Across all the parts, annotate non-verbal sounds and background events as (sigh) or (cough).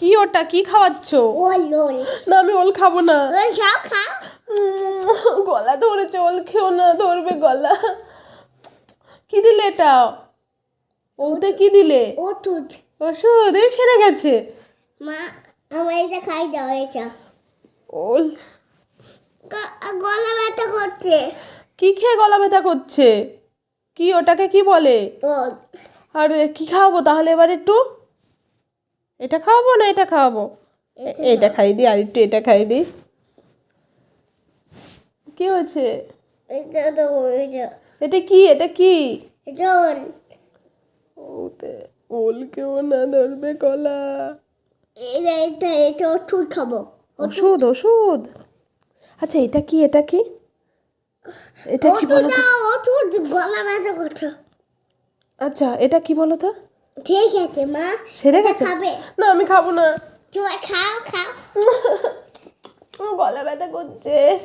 কি ওটা? কি খাওয়াচ্ছ? না আমি ওল খাব না। গলা ধরেছে ওল খেও না ধরবে গলা। কি দিলে এটা? ওতে কি দিলে? ওটুট ওষুধ এই সেরে গেছে। মা আমার এটা খাই দাও এটা। ওল। গলা ব্যথা করছে। কি খেয়ে গলা ব্যথা করছে? কি ওটাকে কি বলে? আর কি খাওয়াবো তাহলে এবার একটু? এটা খাওয়াবো না এটা খাওয়াবো? এটা খাই দিই আর একটু এটা খাই দিই। কি হয়েছে? এটা কি? এটা কি? ওতে ওল। কেউ না ধরবে গলা এটা এটা এটা ওষুধ খাব। ওষুধ ওষুধ? আচ্ছা এটা কি? এটা কি? এটা কি বলো তো আচ্ছা এটা কি বলো তো ঠিক আছে মা। সেরে গেছে? খাবে। না আমি খাব না। চুয়া খাও খাও। (laughs) গলা ব্যথা করছে।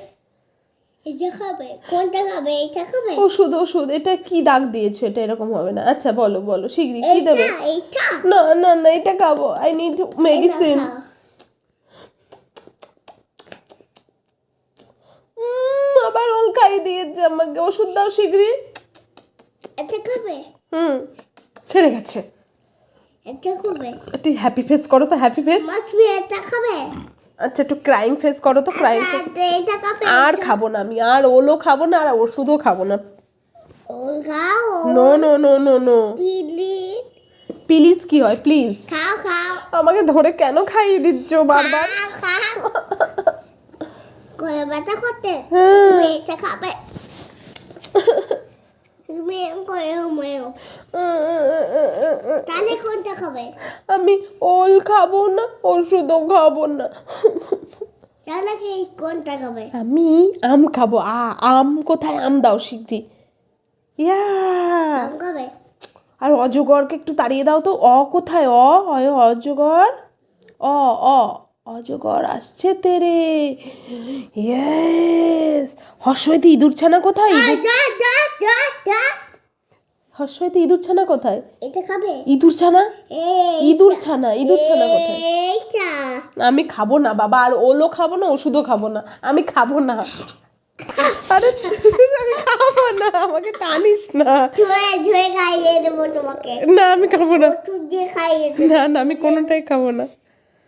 এটা খাবে কোনটা খাবে? এটা খাবে? ওষুধ ওষুধ। এটা কি দাগ দিয়েছ? এটা এরকম হবে না। আচ্ছা বলো বলো। শিগগিরি কি দেবে? না না না এটা খাব। আই নিড মেডিসিন এটা আবার ওল খাই দিয়েছে আমাকে। ওষুধ দাও শিগগিরি এটা খাবে? হুম ছেড়ে গেছে। একটু হ্যাপি ফেস করো তো হ্যাপি ফেস মা তুমি এটা খাবে? আচ্ছা একটু ক্রাইং ফেস করো তো ক্রাইং ফেস এটা- এটা খাবে আর খাব না আমি আর ওলও খাব না আর ওষুধও খাব না। ওল খাও no no no no no পিলি please কি হয়? প্লিজ আমাকে ধরে কেন খাইয়ে দিচ্ছ বারবার? করতে। হ্যাঁ। খাবে তুমি এরম করে মেও তাহলে কোনটা খাবে? আমি ওল খাব না ওষুধও খাব না। তাহলে কোনটা খাবে? আমি আম খাব। আ আম কোথায়? আম দাও শিগগিরি ইয়া। আম খাবে? আর অজগরকে একটু তাড়িয়ে দাও তো। অ কোথায়? অ অয় অজগর। অ অ অজগর আসছে তেরে। ইয়েস হর্ষইতে ইঁদুর ছানা কোথায়? হর্ষইতে ইঁদুর ছানা কোথায়? এটা খাবে? ইঁদুর ছানা? ইঁদুর ছানা ইঁদুর ছানা কোথায়? আমি খাব না বাবা আর ওলও খাব না ওষুধও খাব না আমি খাব না। আরে আমি খাব না আমাকে টানিস না। না আমি খাব না। না না আমি কোনোটাই খাব না।